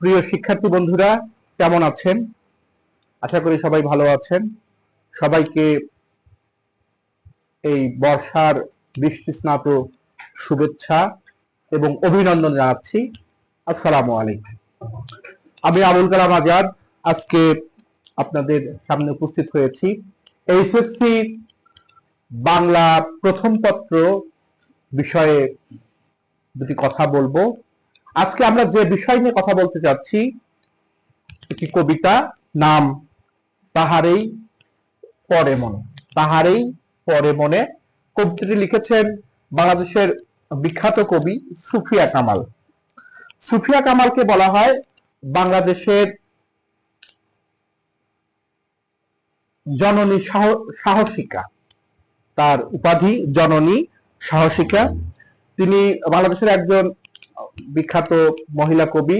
প্রিয় শিক্ষার্থী বন্ধুরা, কেমন আছেন? আশা করি সবাই ভালো আছেন। সবাইকে এই বর্ষার বৃষ্টি স্নাত শুভেচ্ছা এবং অভিনন্দন জানাচ্ছি। আসসালামু আলাইকুম। আমি আবুল কালাম আজাদ, আজকে আপনাদের সামনে উপস্থিত হয়েছি। এইচএসসি বাংলা প্রথম পত্র বিষয়ে দুটি কথা বলব। আজকে আমরা যে বিষয় নিয়ে কথা বলতে যাচ্ছি, একটি কবিতা, নাম তাহারেই পরে মনে, তাহারেই পরে মনে। কবিতাটি লিখেছেন বাংলাদেশের বিখ্যাত কবি সুফিয়া কামাল। সুফিয়া কামালকে বলা হয় বাংলাদেশের জননী সাহ- সাহসিকা। তার উপাধি জননী সাহসিকা। তিনি বাংলাদেশের একজন বিখ্যাত মহিলা কবি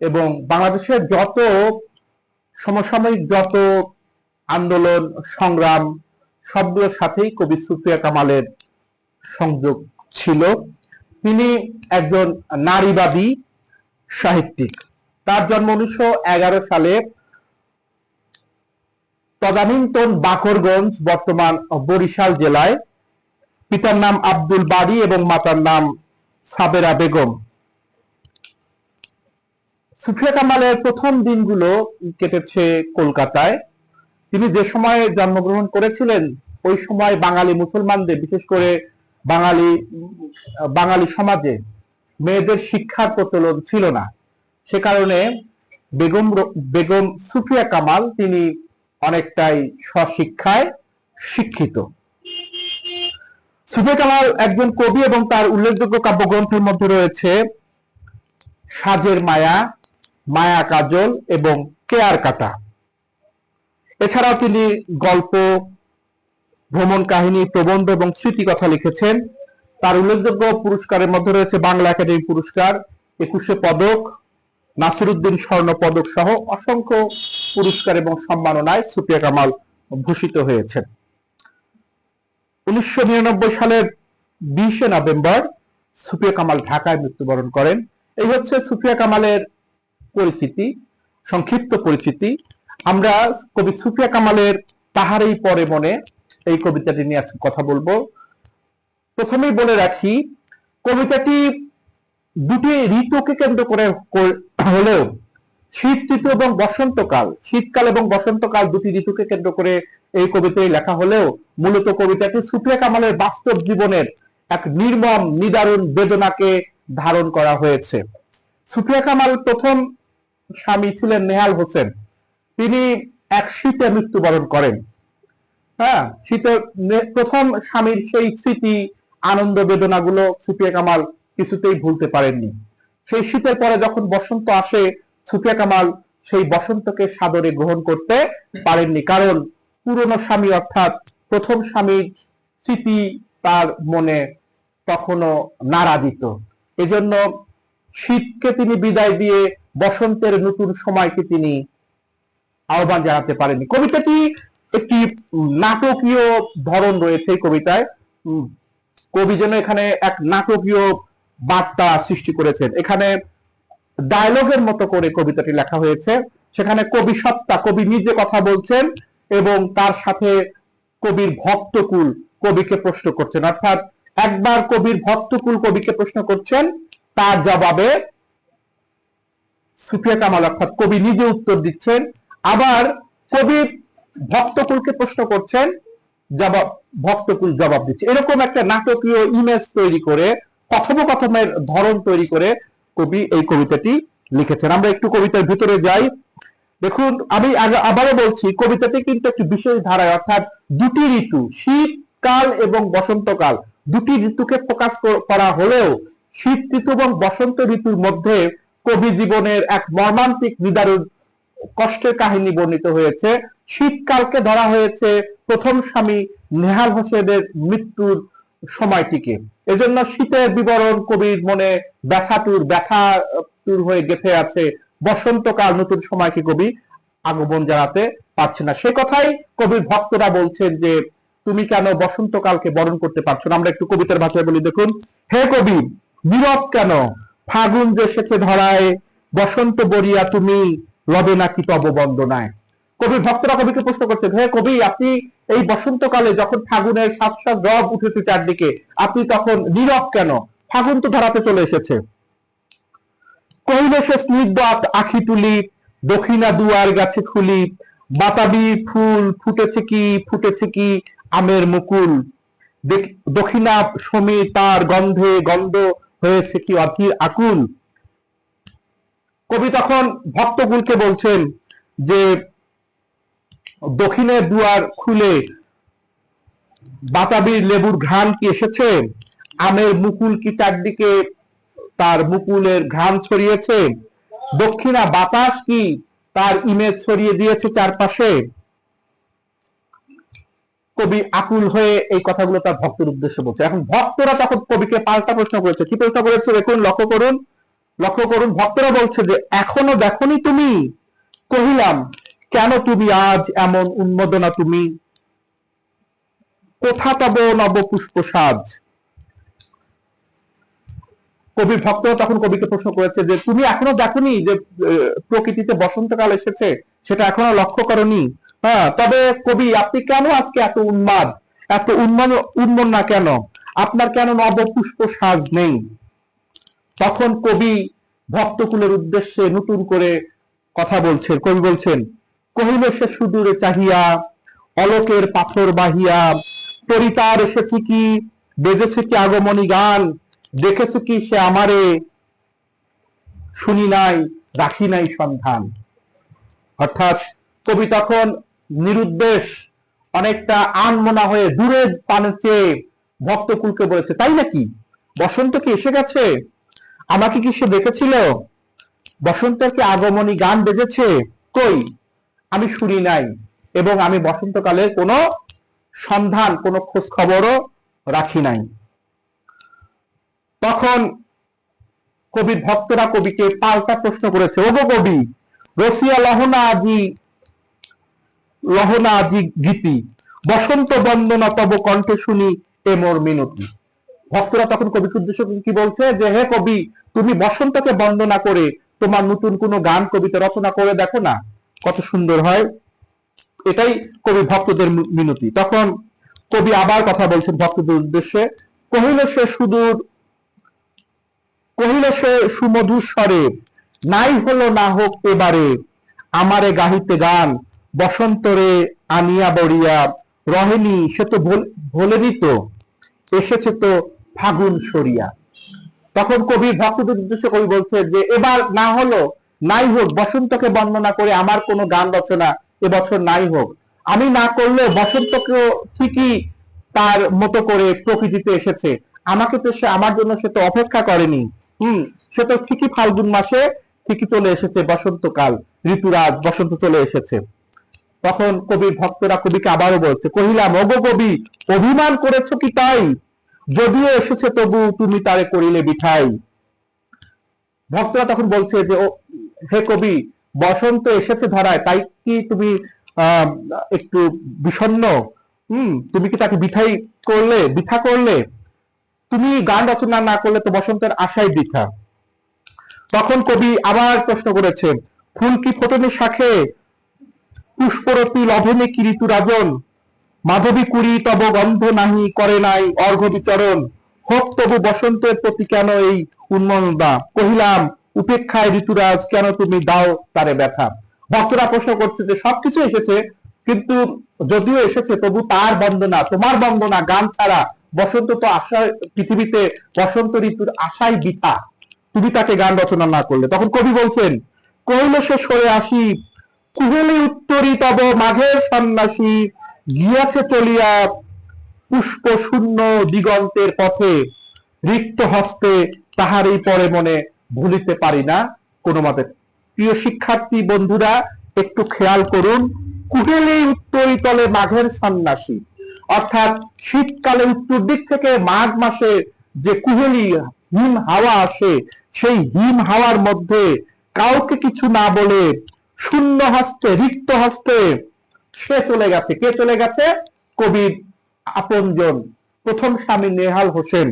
এবং বাংলাদেশের যত সমসাময়িক যত আন্দোলন, সংগ্রাম, সবগুলোর সাথেই কবি সুফিয়া কামালের সংযোগ ছিল। তিনি একজন নারীবাদী সাহিত্যিক। তার জন্ম উনিশশো এগারো সালে তদানীন্তন বাকরগঞ্জ, বর্তমান বরিশাল জেলায়। পিতার নাম আব্দুল বাড়ি এবং মাতার নাম সাবেরা বেগম। সুফিয়া কামালের প্রথম দিনগুলো কেটেছে কলকাতায়। তিনি যে সময়ে জন্মগ্রহণ করেছিলেন, ওই সময় বাঙালি মুসলমানদের, বিশেষ করে বাঙালি বাঙালি সমাজে মেয়েদের শিক্ষার প্রচলন ছিল না। সে কারণে বেগম বেগম সুফিয়া কামাল তিনি অনেকটাই স্বশিক্ষায় শিক্ষিত। সুফিয়া কামাল একজন কবি এবং তার উল্লেখযোগ্য কাব্যগ্রন্থের মধ্যে রয়েছে, সাজের মায়া মায়া কাজল এবং কেয়ার কাটা। এছাড়াও তিনি গল্প, ভ্রমণ কাহিনী, প্রবন্ধ এবং স্মৃতিকথা লিখেছেন। তার উল্লেখযোগ্য পুরস্কারের মধ্যে রয়েছে বাংলা একাডেমি পুরস্কার, একুশে পদক, নাসিরুদ্দিন স্বর্ণ পদক সহ অসংখ্য পুরস্কার এবং সম্মাননায় সুফিয়া কামাল ভূষিত হয়েছেন। উনিশশো নিরানব্বই সালের বিশে নভেম্বর সুফিয়া কামাল ঢাকায় মৃত্যুবরণ করেন। এই হচ্ছে সুফিয়া কামালের পরিচিতি, সংক্ষিপ্ত পরিচিতি। আমরা কবি সুফিয়া কামালের তাহারই পরে মনে এই কবিতাটি নিয়ে আজকে কথা বলব। প্রথমেই বলে রাখি, কবিতাটি দুটি ঋতুকে কেন্দ্র করে হলেও শীত ঋতু এবং বসন্তকাল, শীতকাল এবং বসন্তকাল দুটি ঋতুকে কেন্দ্র করে এই কবিতায় লেখা হলেও মূলত কবিতাটি সুফিয়া কামালের বাস্তব জীবনের এক নির্মম, নিদারুণ বেদনাকে ধারণ করা হয়েছে। সুফিয়া কামাল প্রথম স্বামী ছিলেন নেহাল হোসেন। তিনি এক শীতে মৃত্যুবরণ করেন। হ্যাঁ শীতের প্রথম স্বামীর সেই স্মৃতি, আনন্দ, বেদনাগুলো সুফিয়া কামাল কিছুতেই ভুলতে পারেননি। সেই শীতের পরে যখন বসন্ত আসে, সুফিয়া কামাল সেই বসন্তকে সাদরে গ্রহণ করতে পারেননি। কারণ পুরনো স্বামী অর্থাৎ প্রথম স্বামীর স্মৃতি তার মনে তখনও নাড়া দিত এজন্য শীতকে তিনি বিদায় দিয়ে বসন্তের নতুন সময়কে তিনি আহ্বান জানাতে পারেননি। কবিতাটি একটি নাটকীয় ধরন রয়েছে কবিতায়। কবি যেন এখানে এক নাটকীয় বার্তা সৃষ্টি করেছেন। এখানে ডায়লগের মতো করে কবিতাটি লেখা হয়েছে। সেখানে কবি সত্তা, কবি নিজে কথা বলছেন এবং তার সাথে কবির ভক্তকুল কবিকে প্রশ্ন করছেন। অর্থাৎ একবার কবির ভক্তকুল কবিকে প্রশ্ন করছেন তার জবাবে সুফিয়া কামাল অর্থাৎ কবি নিজে উত্তর দিচ্ছেন। আবার কবি ভক্তকুলকে প্রশ্ন করছেন, জবাব, ভক্তকুল জবাব দিচ্ছে। এরকম একটা নাটকীয় ইমেজ তৈরি করে, কথোপকথনের ধরন তৈরি করে কবি এই কবিতাটি লিখেছেন। আমরা একটু কবিতার ভিতরে যাই। দেখুন, আমি আবারও বলছি, কবিতাটি কিন্তু একটি বিশেষ ধারায়, অর্থাৎ দুটি ঋতু শীতকাল এবং বসন্তকাল। দুটি ঋতুকে ফোকাস করা হলেও শীত ঋতু এবং বসন্ত ঋতুর মধ্যে কবি জীবনের এক মর্মান্তিক নিদারুণ কষ্টের কাহিনী বর্ণিত হয়েছে। শীতকালকে ধরা হয়েছে প্রথম স্বামী নেহাল হোসেনের মৃত্যুর সময়টিকে। এজন্য শীতের বিবরণ কবির মনে ব্যথাতুর ব্যথা তুর হয়ে গেঁথে আছে বসন্তকাল, নতুন সময়কে কবি আগমন জানাতে পারছে না। সে কথাই কবির ভক্তরা বলছেন যে, তুমি কেন বসন্তকালকে বরণ করতে পারছ না? আমরা একটু কবিতার ভাষায় বলি, দেখুন। হে কবি নীরব কেন? ফাগুন যে এসেছে ধরায়, বসন্ত বরিয়া তুমি লবে নাকি তব বন্দনায়? কবি, ভক্তরা কবিকে প্রশ্ন করছে হে কবি, আপনি এই বসন্তকালে যখন ফাগুনের সাত সাত রব উঠেছে চারদিকে, আপনি তখন নীরব কেন? ফাগুন তো ধরাতে চলে এসেছে। কহিল সে স্নিগ্ধ আখি তুলি দক্ষিণা দুয়ার গাছে খুলি বাতাবি ফুল ফুটেছে কি ফুটেছে কি আমের মুকুল? দক্ষিণা সমী তার গন্ধে গন্ধ হয়েছে কি অধীর আকুল? কবি তখন ভক্তকুলকে বলছেন যে দক্ষিণের দুয়ার খুলে বাতাবির লেবুর ঘ্রাণ কি এসেছে? আমের মুকুল কি চারদিকে তার মুকুলের ঘ্রাণ ছড়িয়েছে? দক্ষিণা বাতাস কি তার ইমেজ ছড়িয়ে দিয়েছে চারপাশে? কবি আকুল হয়ে এই কথাগুলো তার ভক্তের উদ্দেশ্যে বলছে। এখন ভক্তরা তখন কবিকে পাল্টা প্রশ্ন করেছে। কি প্রশ্ন করেছে? দেখুন, লক্ষ্য করুন লক্ষ্য করুন, ভক্তরা বলছে যে, এখনও দেখনি তুমি? কহিলাম, কেন তুমি আজ এমন উন্মোদনা তুমি? কোথা তব নব পুষ্প সাজ কবি ভক্ত তখন কবিকে প্রশ্ন করেছে যে, তুমি এখনও দেখনি যে প্রকৃতিতে বসন্তকাল এসেছে? সেটা এখনও লক্ষ্য করনি? হ্যাঁ তবে কবি, আপনি কেন আজকে এত উন্মাদ? এত উন্মন উন্মন্না কেন? আপনার কেন নব পুষ্প সাজ নেই? তখন কবি ভক্তকুলের উদ্দেশ্যে নতুন করে কথা বলছেন, কবি বলছেন, কহিল সে সুদূরে চাহিয়া, অলোকের পাথর বাহিয়া, তরিতার এসেছে কি, বেজেছে কি আগমনী গান, দেখেছে কি সে আমারে, শুনি নাই, রাখি নাই সন্ধান। অর্থাৎ কবি তখন নিরুদ্দেশ, অনেকটা আনমনা হয়ে দূরে পানে চেয়ে ভক্তকুলকে বলেছে, তাই নাকি? বসন্ত কি এসে গেছে? আমাকে কি সে দেখেছিল? বসন্তের কি আগমনী গান বেজেছে? কই? আমি শুনি নাই, এবং আমি বসন্তকালে কোনো সন্ধান, কোনো খোঁজ খবরও রাখি নাই। তখন কবির ভক্তরা কবিকে পাল্টা প্রশ্ন করেছে, ওগো কবি, রসিয়া লহনা আজি লহনা আজি গীতি। বসন্ত বন্দনা তব কণ্ঠে শুনি এ মোর মিনতি। ভক্তরা তখন কবিকে উদ্দেশ্য কি বলছে যে, হে কবি, তুমি বসন্তকে বন্দনা করে তোমার নতুন কোনো গান, কবিতা রচনা করে দেখো না। কত সুন্দর হয়। এটাই কবি ভক্তদের মিনতি। তখন কবি আবার কথা বলছেন ভক্তদের উদ্দেশ্যে, কহিল সে সুদূর, কহিল সে সুমধুর স্বরে, নাই হলো না হোক এবারে, আমারে গাহিতে গান বসন্তরে আনিয়া বড়িয়া রহেনি, সে তো ভোল- ভোলেরই তো, এসেছে তো ফাগুন সরিয়া। তখন কবি ভক্তদের উদ্দেশ্যে কবি বলছে যে, এবার না হলো, নাই হোক, বসন্তকে বর্ণনা করে আমার কোনো গান রচনা এবছর নাই হোক। আমি না করলে বসন্তকেও ঠিকই তার মতো করে প্রকৃতিতে এসেছে। আমাকে তো সে, আমার জন্য সে তো অপেক্ষা করেনি। হুম, সে তো ঠিকই ফাল্গুন মাসে ঠিকই চলে এসেছে বসন্তকাল, ঋতুরাজ, বসন্ত চলে এসেছে। তখন কবির ভক্তরা কবিকে আবারও বলছে, কহিলাম, ওগো কবি, অভিমান করেছ কি তাই? যদিও এসেছে তবু তুমি তারে করিলে বিঠাই। ভক্তরা তখন বলছে যে হে কবি, বসন্ত এসেছে ধরায়, তাই কি তুমি একটু বিষণ্ণ? হম, তুমি কি তাকে বিঠাই করলে, বৃথা করলে? তুমি গান রচনা না করলে তো বসন্তের আশাই বৃথা। তখন কবি আবার প্রশ্ন করেছে ফুল কি ফোটনে শাখে? পুষ্পরতি লভনে কি ঋতু রাজন। মাধবী কুড়ি তব গন্ধ নাহি করে নাই অর্ঘ বিচরণ। হোক তবু বসন্তের প্রতি কেন এই উন্মনতা কহিলাম, উপেক্ষায় ঋতুরাজ, কেন তুমি দাও তারে ব্যথা? ভক্তরা প্রশ্ন করছে যে সবকিছু এসেছে, কিন্তু যদিও এসেছে, তবু তার বন্দনা, তোমার বন্দনা, গান ছাড়া। বসন্ত তো আশা পৃথিবীতে বসন্ত ঋতুর আশাই বৃথা। তুমি তাকে গান রচনা না করলে। তখন কবি বলছেন, কহিল সে সরে আসি কুহেলি উত্তরী তব মাঘের সন্ন্যাসী গিয়াছে চলিয়া পুষ্প শূন্য দিগন্তের পথে। রিক্ত হস্তে তাহারই পরে মনে ভুলিতে পারি না কোনো মতে প্রিয় শিক্ষার্থী বন্ধুরা, একটু খেয়াল করুন, কুহেলি উত্তরী তলে মাঘের সন্ন্যাসী। অর্থাৎ শীতকালে উত্তর দিক থেকে মাঘ মাসে যে কুহেলি হিম হাওয়া আসে, সেই হিম হাওয়ার মধ্যে কাউকে কিছু না বলে শূন্য হস্তে রিক্ত হস্তে সে চলে গেছে। কে চলে গেছে? কবির আপনজন। প্রথম স্বামী নেহাল হোসেন।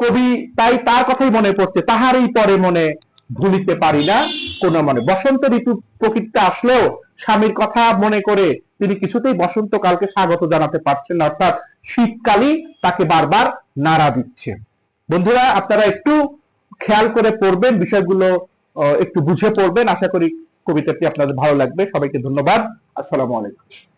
কবি তাই তার কথাই মনে পড়ছে, তাহারই পরে মনে ভুলিতে পারি না, কোনো মনে। বসন্ত ঋতু প্রকৃতিতে আসলেও স্বামীর কথা মনে করে তিনি কিছুতেই বসন্তকালকে স্বাগত জানাতে পারছেন না, অর্থাৎ শীতকালই তাকে বারবার নাড়া দিচ্ছে। বন্ধুরা, আপনারা একটু খেয়াল করে পড়বেন, বিষয়গুলো একটু বুঝে পড়বেন। আশা করি কবিতাটি আপনাদের ভালো লাগবে সবাইকে ধন্যবাদ। আসসালামু আলাইকুম।